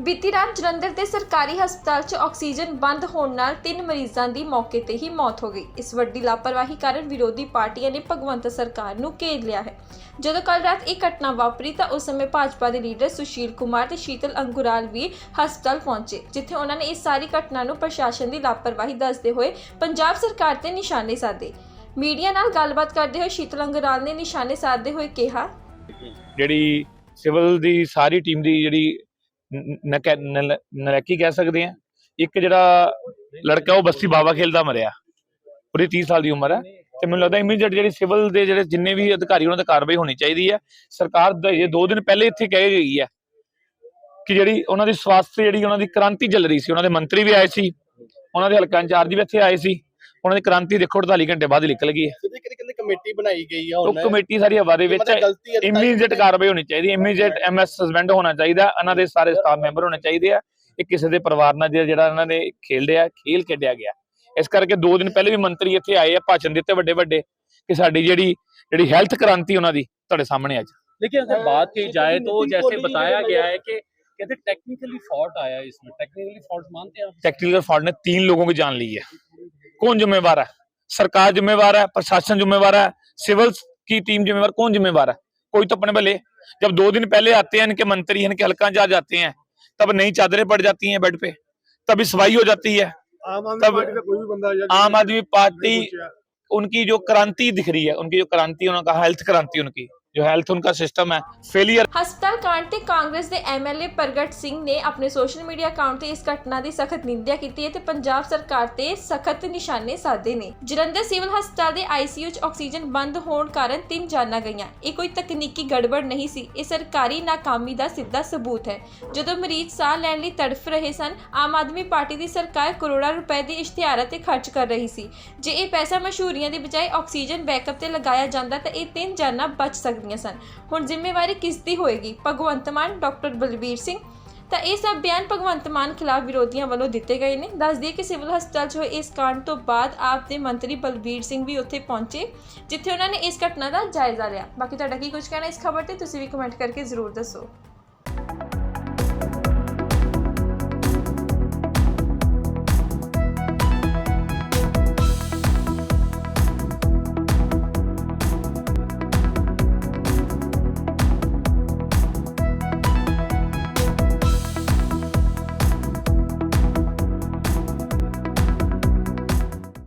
ਬੀਤੀ ਰਾਤ ਜਲੰਧਰ ਦੇ ਸਰਕਾਰੀ ਹਸਪਤਾਲ 'ਚ ਆਕਸੀਜਨ ਬੰਦ ਹੋਣ ਨਾਲ ਤਿੰਨ ਮਰੀਜ਼ਾਂ ਦੀ ਮੌਕੇ ਤੇ ਹੀ ਮੌਤ ਹੋ ਗਈ। ਇਸ ਵੱਡੀ ਲਾਪਰਵਾਹੀ ਕਾਰਨ ਵਿਰੋਧੀ ਪਾਰਟੀਆਂ ਨੇ ਭਗਵੰਤ ਸਰਕਾਰ ਨੂੰ ਘੇਰ ਲਿਆ ਹੈ। ਜਦੋਂ ਕੱਲ ਰਾਤ ਇਹ ਘਟਨਾ ਵਾਪਰੀ ਤਾਂ ਉਸ ਸਮੇਂ ਭਾਜਪਾ ਦੇ ਲੀਡਰ ਸੁਸ਼ੀਲ ਕੁਮਾਰ ਤੇ ਸ਼ੀਤਲ ਅੰਗੁਰਾਲ ਵੀ ਹਸਪਤਾਲ ਪਹੁੰਚੇ, ਜਿੱਥੇ ਉਹਨਾਂ ਨੇ ਇਸ ਸਾਰੀ ਘਟਨਾ ਨੂੰ ਪ੍ਰਸ਼ਾਸਨ ਦੀ ਲਾਪਰਵਾਹੀ ਦੱਸਦੇ ਹੋਏ ਪੰਜਾਬ ਸਰਕਾਰ ਤੇ ਨਿਸ਼ਾਨੇ ਸਾਧੇ। ਮੀਡੀਆ ਨਾਲ ਗੱਲਬਾਤ ਕਰਦੇ ਹੋਏ ਸ਼ੀਤਲ ਅੰਗੁਰਾਲ ਨੇ ਨਿਸ਼ਾਨੇ ਸਾਧਦੇ ਹੋਏ ਕਿਹਾ, ਜਿਹੜੀ ਸਿਵਲ ਦੀ ਸਾਰੀ ਟੀਮ ਦੀ ਜਿਹੜੀ ਨਲੈਕੀ ਕਹਿ ਸਕਦੇ ਆ ਇੱਕ ਜਿਹੜਾ ਲੜਕਾ ਉਹ ਬਸਤੀ ਬਾਬਾ ਖੇਲਦਾ ਮਰਿਆ। ਉਹਦੀ 30 ਸਾਲ ਦੀ ਉਮਰ ਹੈ। ਤੇ ਮੈਨੂੰ ਲੱਗਦਾ ਇਮੀਡੀਏਟ ਜਿਹੜੀ ਸਿਵਲ ਦੇ ਜਿਹੜੇ ਜਿੰਨੇ ਵੀ ਅਧਿਕਾਰੀ ਉਹਨਾਂ ਤੇ ਕਾਰਵਾਈ ਹੋਣੀ ਚਾਹੀਦੀ ਹੈ। ਸਰਕਾਰ ਦਾ ਇਹ ਦੋ ਦਿਨ ਪਹਿਲੇ ਇੱਥੇ ਕਹਿ ਗਈ ਹੈ ਕਿ ਜਿਹੜੀ ਉਹਨਾਂ ਦੀ ਸਵਾਸਥ ਜਿਹੜੀ ਉਹਨਾਂ ਦੀ ਕ੍ਰਾਂਤੀ ਚੱਲ ਰਹੀ ਸੀ, ਉਹਨਾਂ ਦੇ ਮੰਤਰੀ ਵੀ ਆਏ ਸੀ, ਉਹਨਾਂ ਦੇ ਹਲਕਾ ਇੰਚਾਰਜ ਵੀ ਇੱਥੇ ਆਏ ਸੀ, ਉਹਨਾਂ ਦੀ ਕ੍ਰਾਂਤੀ ਦੇਖੋ 48 ਘੰਟੇ ਬਾਅਦ ਹੀ ਨਿਕਲ ਗਈ ਹੈ। ਕਮੇਟੀ ਬਣਾਈ ਗਈ ਆ ਉਹ ਹੁਣ ਕਮੇਟੀ ਸਾਰੀ ਹਵਾ ਦੇ ਵਿੱਚ ਹੈ ਗਲਤੀ ਹੈ ਇਮੀਡੀਏਟ ਕਾਰਵਾਈ ਹੋਣੀ ਚਾਹੀਦੀ ਹੈ ਇਮੀਡੀਏਟ ਐਮਐਸ ਸਸਪੈਂਡ ਹੋਣਾ ਚਾਹੀਦਾ ਇਹਨਾਂ ਦੇ ਸਾਰੇ ਸਟਾਫ ਮੈਂਬਰ ਹੋਣੇ ਚਾਹੀਦੇ ਆ ਇਹ ਕਿਸੇ ਦੇ ਪਰਿਵਾਰ ਨਾਲ ਜਿਹੜਾ ਜਿਹੜਾ ਇਹਨਾਂ ਨੇ ਖੇਡਿਆ ਖੇਲ ਖੇਡਿਆ ਗਿਆ ਇਸ ਕਰਕੇ ਦੋ ਦਿਨ ਪਹਿਲੇ ਵੀ ਮੰਤਰੀ ਇੱਥੇ ਆਏ ਆ ਭਾਸ਼ਣ ਦਿੱਤੇ ਵੱਡੇ ਵੱਡੇ ਕਿ ਸਾਡੀ ਜਿਹੜੀ ਜਿਹੜੀ ਹੈਲਥ ਕ੍ਰਾਂਤੀ ਉਹਨਾਂ ਦੀ ਤੁਹਾਡੇ ਸਾਹਮਣੇ ਅੱਜ लेकिन अगर बात की जाए तो नीतिन जैसे कोहली बताया ने गया है कि कहते टेक्निकली फॉल्ट आया इसमें टेक्निकली फॉल्ट मानते हैं आप टेक्निकल फॉल्ट ने तीन लोगों की जान ली है कौन जिम्मेवार है सरकार जिम्मेवार है प्रशासन जिम्मेवार है सिविल की टीम जिम्मेवार कौन जिम्मेवार है? कोई तो अपने भले। जब दो दिन पहले आते हैं इनके मंत्री इनके हल्का जा जाते हैं तब नई चादरें पड़ जाती हैं बेड पे तभी सफ़ाई हो जाती है। तब आम आदमी पार्टी उनकी जो क्रांति दिख रही है उनकी जो क्रांति उन्होंने कहा हेल्थ क्रांति उनकी। जो हेल्थ उनका सिस्टम है फेलियर ਹਸਪਤਾਲ ਕਾਂਡ ਤੇ ਕਾਂਗਰਸ ਦੇ ਐਮਐਲਏ ਪ੍ਰਗਟ ਸਿੰਘ ਨੇ ਆਪਣੇ ਸੋਸ਼ਲ ਮੀਡੀਆ ਅਕਾਊਂਟ ਤੇ ਇਸ ਘਟਨਾ ਦੀ ਸਖਤ ਨਿੰਦਿਆ ਕੀਤੀ ਹੈ ਤੇ ਪੰਜਾਬ ਸਰਕਾਰ ਤੇ ਸਖਤ ਨਿਸ਼ਾਨੇ ਸਾਧੇ ਨੇ ਜਲੰਧਰ ਸਿਵਲ ਹਸਪਤਾਲ ਦੇ ਆਈਸੀਯੂ 'ਚ ਆਕਸੀਜਨ ਬੰਦ ਹੋਣ ਕਾਰਨ ਤਿੰਨ ਜਾਨਾਂ ਗਈਆਂ ਇਹ ਕੋਈ ਤਕਨੀਕੀ ਗੜਬੜ ਨਹੀਂ ਸੀ ਇਹ ਸਰਕਾਰੀ ਨਾਕਾਮੀ ਦਾ ਸਿੱਧਾ ਸਬੂਤ ਹੈ ਜਦੋਂ ਮਰੀਜ਼ ਸਾਹ ਲੈਣ ਲਈ ਤੜਫ ਰਹੇ ਸਨ ਆਮ ਆਦਮੀ ਪਾਰਟੀ ਦੀ ਸਰਕਾਰ ਕਰੋੜਾਂ ਰੁਪਏ ਦੀ ਇਸ਼ਤਿਹਾਰਾਂ ਤੇ ਖਰਚ ਕਰ ਰਹੀ ਸੀ ਜੇ ਇਹ ਪੈਸਾ ਮਸ਼ਹੂਰੀਆਂ ਦੀ ਬਜਾਏ ਆਕਸੀਜਨ ਬੈਕਅਪ ਤੇ ਲਗਾਇਆ ਜਾਂਦਾ ਤਾਂ ਇਹ ਤਿੰਨ ਜਾਨਾਂ ਬਚ ਸਕਦੀਆਂ ਸਨ। ਹੁਣ ਜ਼ਿੰਮੇਵਾਰੀ ਕਿਸ ਦੀ ਹੋਏਗੀ? ਭਗਵੰਤ ਮਾਨ, ਡਾਕਟਰ ਬਲਬੀਰ ਸਿੰਘ। ਤਾਂ ਇਹ ਸਭ ਬਿਆਨ ਭਗਵੰਤ ਮਾਨ ਖਿਲਾਫ ਵਿਰੋਧੀਆਂ ਵੱਲੋਂ ਦਿੱਤੇ ਗਏ ਨੇ। ਦੱਸ ਦਈਏ ਕਿ ਸਿਵਲ ਹਸਪਤਾਲ 'ਚ ਹੋਏ ਇਸ ਕਾਂਡ ਤੋਂ ਬਾਅਦ ਆਪ ਦੇ ਮੰਤਰੀ ਬਲਬੀਰ ਸਿੰਘ ਵੀ ਉੱਥੇ ਪਹੁੰਚੇ, ਜਿੱਥੇ ਉਹਨਾਂ ਨੇ ਇਸ ਘਟਨਾ ਦਾ ਜਾਇਜ਼ਾ ਲਿਆ। ਬਾਕੀ ਤੁਹਾਡਾ ਕੀ ਕੁਝ ਕਹਿਣਾ ਇਸ ਖਬਰ ਤੇ, ਤੁਸੀਂ ਵੀ ਕਮੈਂਟ ਕਰਕੇ ਜ਼ਰੂਰ ਦੱਸੋ।